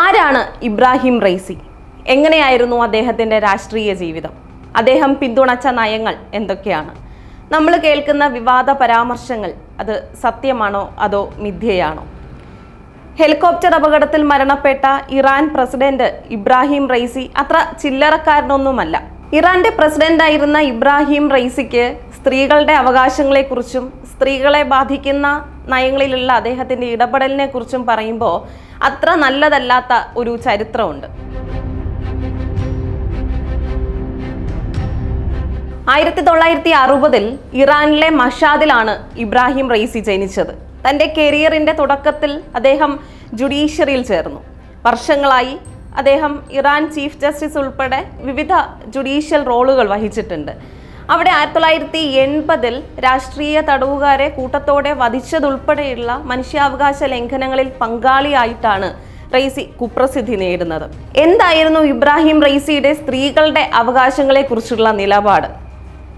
ആരാണ് Ebrahim Raisi? എങ്ങനെയായിരുന്നു അദ്ദേഹത്തിന്റെ രാഷ്ട്രീയ ജീവിതം? അദ്ദേഹം പിന്തുണച്ച നയങ്ങൾ എന്തൊക്കെയാണ്? നമ്മൾ കേൾക്കുന്ന വിവാദ പരാമർശങ്ങൾ അത് സത്യമാണോ അതോ മിഥ്യയാണോ? ഹെലികോപ്റ്റർ അപകടത്തിൽ മരണപ്പെട്ട ഇറാൻ പ്രസിഡന്റ് ഇബ്രാഹിം റൈസി അത്ര ചില്ലറക്കാരനൊന്നുമല്ല. ഇറാന്റെ പ്രസിഡന്റായിരുന്ന ഇബ്രാഹിം റൈസിക്ക് സ്ത്രീകളുടെ അവകാശങ്ങളെക്കുറിച്ചും സ്ത്രീകളെ ബാധിക്കുന്ന നയങ്ങളിലുള്ള അദ്ദേഹത്തിന്റെ ഇടപെടലിനെ കുറിച്ചും പറയുമ്പോൾ അത്ര നല്ലതല്ലാത്ത ഒരു ചരിത്രമുണ്ട്. ആയിരത്തി തൊള്ളായിരത്തി അറുപതിൽ ഇറാനിലെ മഷാദിലാണ് ഇബ്രാഹിം റൈസി ജനിച്ചത്. തന്റെ കരിയറിന്റെ തുടക്കത്തിൽ അദ്ദേഹം ജുഡീഷ്യറിയിൽ ചേർന്നു. വർഷങ്ങളായി അദ്ദേഹം ഇറാൻ ചീഫ് ജസ്റ്റിസ് ഉൾപ്പെടെ വിവിധ ജുഡീഷ്യൽ റോളുകൾ വഹിച്ചിട്ടുണ്ട്. അവിടെ ആയിരത്തി തൊള്ളായിരത്തി എൺപതിൽ രാഷ്ട്രീയ തടവുകാരെ കൂട്ടത്തോടെ വധിച്ചതുൾപ്പെടെയുള്ള മനുഷ്യാവകാശ ലംഘനങ്ങളിൽ പങ്കാളിയായിട്ടാണ് റൈസി കുപ്രസിദ്ധി നേടുന്നത്. എന്തായിരുന്നു ഇബ്രാഹിം റൈസിയുടെ സ്ത്രീകളുടെ അവകാശങ്ങളെക്കുറിച്ചുള്ള നിലപാട്?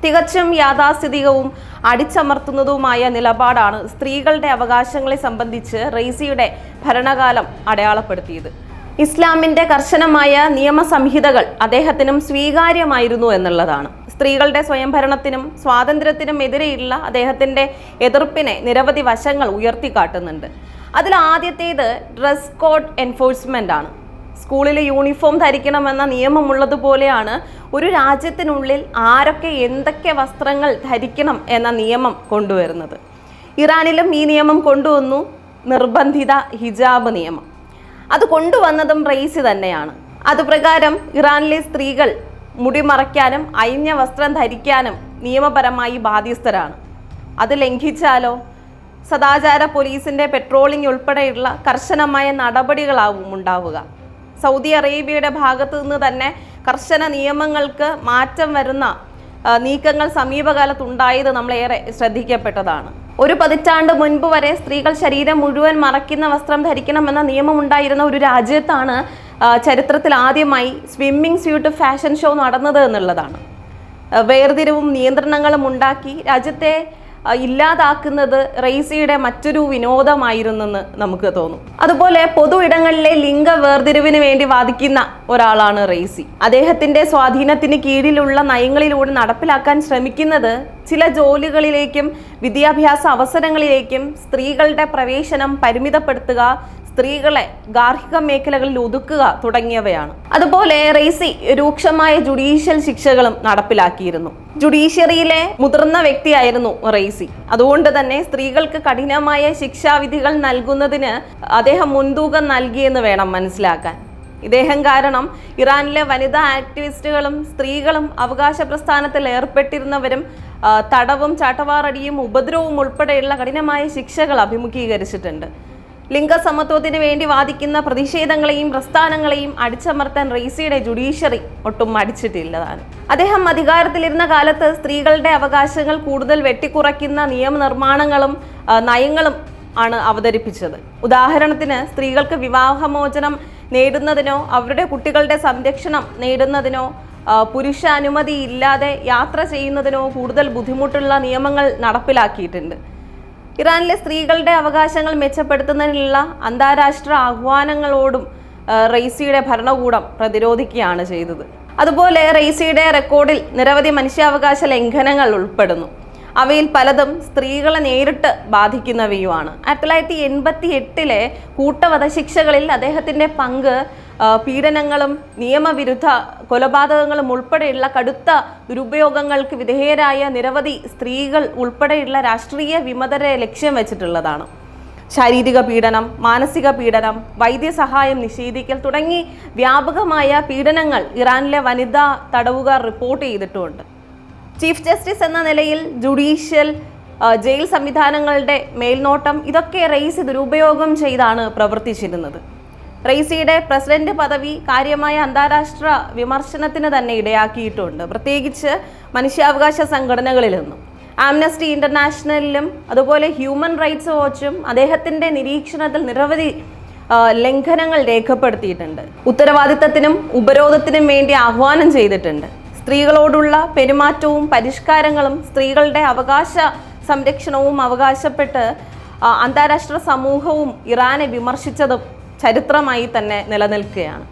തികച്ചും യാഥാസ്ഥിതികവും അടിച്ചമർത്തുന്നതുമായ നിലപാടാണ് സ്ത്രീകളുടെ അവകാശങ്ങളെ സംബന്ധിച്ച് റൈസിയുടെ ഭരണകാലം അടയാളപ്പെടുത്തിയത്. ഇസ്ലാമിന്റെ കർശനമായ നിയമസംഹിതകൾ അദ്ദേഹത്തിനും സ്വീകാര്യമായിരുന്നു എന്നുള്ളതാണ്. സ്ത്രീകളുടെ സ്വയംഭരണത്തിനും സ്വാതന്ത്ര്യത്തിനും എതിരെയുള്ള അദ്ദേഹത്തിന്റെ എതിർപ്പിനെ നിരവധി വശങ്ങൾ ഉയർത്തിക്കാട്ടുന്നുണ്ട്. അതിൽ ആദ്യത്തേത് ഡ്രസ് കോഡ് എൻഫോഴ്സ്മെന്റ് ആണ്. സ്കൂളിൽ യൂണിഫോം ധരിക്കണമെന്ന നിയമമുള്ളതുപോലെയാണ് ഒരു രാജ്യത്തിനുള്ളിൽ ആരൊക്കെ എന്തൊക്കെ വസ്ത്രങ്ങൾ ധരിക്കണം എന്ന നിയമം കൊണ്ടുവരുന്നത്. ഇറാനിലും ഈ നിയമം കൊണ്ടുവന്നു. നിർബന്ധിത ഹിജാബ് നിയമം. അത് കൊണ്ടുവന്നതും റെയ്സി തന്നെയാണ്. അതുപ്രകാരം ഇറാനിലെ സ്ത്രീകൾ മുടി മറയ്ക്കാനും അയിഞ്ഞ വസ്ത്രം ധരിക്കാനും നിയമപരമായി ബാധ്യസ്ഥരാണ്. അത് ലംഘിച്ചാലോ? സദാചാര പോലീസിന്റെ പെട്രോളിംഗ് ഉൾപ്പെടെയുള്ള കർശനമായ നടപടികളാവും ഉണ്ടാവുക. സൗദി അറേബ്യയുടെ ഭാഗത്തു നിന്ന് തന്നെ കർശന നിയമങ്ങൾക്ക് മാറ്റം വരുന്ന നീക്കങ്ങൾ സമീപകാലത്തുണ്ടായത് നമ്മളേറെ ശ്രദ്ധിക്കപ്പെട്ടതാണ്. ഒരു പതിറ്റാണ്ട് മുൻപ് വരെ സ്ത്രീകൾ ശരീരം മുഴുവൻ മറയ്ക്കുന്ന വസ്ത്രം ധരിക്കണമെന്ന നിയമമുണ്ടായിരുന്ന ഒരു രാജ്യത്താണ് ചരിത്രത്തിൽ ആദ്യമായി സ്വിമ്മിംഗ് സ്യൂട്ട് ഫാഷൻ ഷോ നടന്നത് എന്നുള്ളതാണ്. വേർതിരിവും നിയന്ത്രണങ്ങളും ഉണ്ടാക്കി രാജ്യത്തെ ഇല്ലാതാക്കുന്നത് റെയ്സിയുടെ മറ്റൊരു വിനോദമായിരുന്നെന്ന് നമുക്ക് തോന്നും. അതുപോലെ പൊതു ഇടങ്ങളിലെ ലിംഗ വേർതിരിവിന് വേണ്ടി വാദിക്കുന്ന ഒരാളാണ് റെയ്സി. അദ്ദേഹത്തിന്റെ സ്വാധീനത്തിന് കീഴിലുള്ള നയങ്ങളിലൂടെ നടപ്പിലാക്കാൻ ശ്രമിക്കുന്നത് ചില ജോലികളിലേക്കും വിദ്യാഭ്യാസ അവസരങ്ങളിലേക്കും സ്ത്രീകളുടെ പ്രവേശനം പരിമിതപ്പെടുത്തുക സ്ത്രീകളെ ഗാർഹിക മേഖലകളിൽ ഒതുക്കുക തുടങ്ങിയവയാണ്. അതുപോലെ റെയ്സി രൂക്ഷമായ ജുഡീഷ്യൽ ശിക്ഷകളും നടപ്പിലാക്കിയിരുന്നു. ജുഡീഷ്യറിയിലെ മുതിർന്ന വ്യക്തിയായിരുന്നു റെയ്സി. അതുകൊണ്ട് തന്നെ സ്ത്രീകൾക്ക് കഠിനമായ ശിക്ഷാവിധികൾ നൽകുന്നതിന് അദ്ദേഹം മുൻതൂക്കം നൽകിയെന്ന് വേണം മനസ്സിലാക്കാൻ. ഇദ്ദേഹം കാരണം ഇറാനിലെ വനിതാ ആക്ടിവിസ്റ്റുകളും സ്ത്രീകളും അവകാശ പ്രസ്ഥാനത്തിൽ ഏർപ്പെട്ടിരുന്നവരും തടവും ചാട്ടവാറടിയും ഉപദ്രവവും ഉൾപ്പെടെയുള്ള കഠിനമായ ശിക്ഷകൾ അഭിമുഖീകരിച്ചിട്ടുണ്ട്. ലിംഗസമത്വത്തിന് വേണ്ടി വാദിക്കുന്ന പ്രതിഷേധങ്ങളെയും പ്രസ്ഥാനങ്ങളെയും അടിച്ചമർത്താൻ റെയ്സിയുടെ ജുഡീഷ്യറി ഒട്ടും മടിച്ചിട്ടില്ലതാണ്. അദ്ദേഹം അധികാരത്തിലിരുന്ന കാലത്ത് സ്ത്രീകളുടെ അവകാശങ്ങൾ കൂടുതൽ വെട്ടിക്കുറയ്ക്കുന്ന നിയമനിർമ്മാണങ്ങളും നയങ്ങളും ആണ് അവതരിപ്പിച്ചത്. ഉദാഹരണത്തിന് സ്ത്രീകൾക്ക് വിവാഹമോചനം നേടുന്നതിനോ അവരുടെ കുട്ടികളുടെ സംരക്ഷണം നേടുന്നതിനോ പുരുഷ അനുമതി ഇല്ലാതെ യാത്ര ചെയ്യുന്നതിനോ കൂടുതൽ ബുദ്ധിമുട്ടുള്ള നിയമങ്ങൾ നടപ്പിലാക്കിയിട്ടുണ്ട്. ഇറാനിലെ സ്ത്രീകളുടെ അവകാശങ്ങൾ മെച്ചപ്പെടുത്തുന്നതിനുള്ള അന്താരാഷ്ട്ര ആഹ്വാനങ്ങളോടും റെയ്സിയുടെ ഭരണകൂടം പ്രതിരോധിക്കുകയാണ് ചെയ്തത്. അതുപോലെ റെയ്സിയുടെ റെക്കോർഡിൽ നിരവധി മനുഷ്യാവകാശ ലംഘനങ്ങൾ ഉൾപ്പെടുന്നു. അവയിൽ പലതും സ്ത്രീകളെ നേരിട്ട് ബാധിക്കുന്നവയുമാണ്. ആയിരത്തി തൊള്ളായിരത്തി എൺപത്തി എട്ടിലെ കൂട്ടവധശിക്ഷകളിൽ അദ്ദേഹത്തിന്റെ പങ്ക് പീഡനങ്ങളും നിയമവിരുദ്ധ കൊലപാതകങ്ങളും ഉൾപ്പെടെയുള്ള കടുത്ത ദുരുപയോഗങ്ങൾക്ക് വിധേയരായ നിരവധി സ്ത്രീകൾ ഉൾപ്പെടെയുള്ള രാഷ്ട്രീയ വിമതരെ ലക്ഷ്യം വെച്ചിട്ടുള്ളതാണ്. ശാരീരിക പീഡനം മാനസിക പീഡനം വൈദ്യസഹായം നിഷേധിക്കൽ തുടങ്ങി വ്യാപകമായ പീഡനങ്ങൾ ഇറാനിലെ വനിതാ തടവുകാർ റിപ്പോർട്ട് ചെയ്തിട്ടുമുണ്ട് ചീഫ് ജസ്റ്റിസ് എന്ന നിലയിൽ ജുഡീഷ്യൽ ജയിൽ സംവിധാനങ്ങളുടെ മേൽനോട്ടം ഇതൊക്കെ റെയ്സി ദുരുപയോഗം ചെയ്താണ് പ്രവർത്തിച്ചിരുന്നത്. റെയ്സിയുടെ പ്രസിഡന്റ് പദവി കാര്യമായ അന്താരാഷ്ട്ര വിമർശനത്തിന് തന്നെ ഇടയാക്കിയിട്ടുണ്ട്. പ്രത്യേകിച്ച് മനുഷ്യാവകാശ സംഘടനകളിൽ നിന്നും. ആംനസ്റ്റി ഇന്റർനാഷണലിലും അതുപോലെ ഹ്യൂമൻ റൈറ്റ്സ് വാച്ചും അദ്ദേഹത്തിന്റെ നിരീക്ഷണത്തിൽ നിരവധി ലംഘനങ്ങൾ രേഖപ്പെടുത്തിയിട്ടുണ്ട്. ഉത്തരവാദിത്തത്തിനും ഉപരോധത്തിനും വേണ്ടി ആഹ്വാനം ചെയ്തിട്ടുണ്ട്. സ്ത്രീകളോടുള്ള പെരുമാറ്റവും പരിഷ്കാരങ്ങളും സ്ത്രീകളുടെ അവകാശ സംരക്ഷണവും അവകാശപ്പെട്ട് അന്താരാഷ്ട്ര സമൂഹവും ഇറാനെ വിമർശിച്ചതും ചരിത്രമായി തന്നെ നിലനിൽക്കുകയാണ്.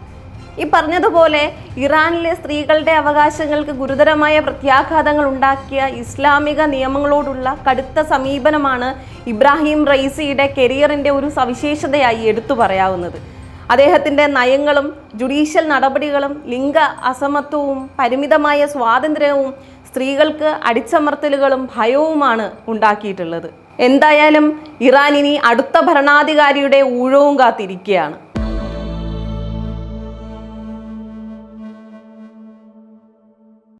ഈ പറഞ്ഞതുപോലെ ഇറാനിലെ സ്ത്രീകളുടെ അവകാശങ്ങൾക്ക് ഗുരുതരമായ പ്രത്യാഘാതങ്ങൾ ഉണ്ടാക്കിയ ഇസ്ലാമിക നിയമങ്ങളോടുള്ള കടുത്ത സമീപനമാണ് ഇബ്രാഹിം റൈസിയുടെ കരിയറിന്റെ ഒരു സവിശേഷതയായി എടുത്തു പറയാവുന്നത്. അദ്ദേഹത്തിന്റെ നയങ്ങളും ജുഡീഷ്യൽ നടപടികളും ലിംഗ അസമത്വവും പരിമിതമായ സ്വാതന്ത്ര്യവും സ്ത്രീകൾക്ക് അടിച്ചമർത്തലുകളും ഭയവുമാണ് ഉണ്ടാക്കിയിട്ടുള്ളത്. എന്തായാലും ഇറാൻ ഇനി അടുത്ത ഭരണാധികാരിയുടെ ഊഴവും കാത്തിരിക്കുകയാണ്.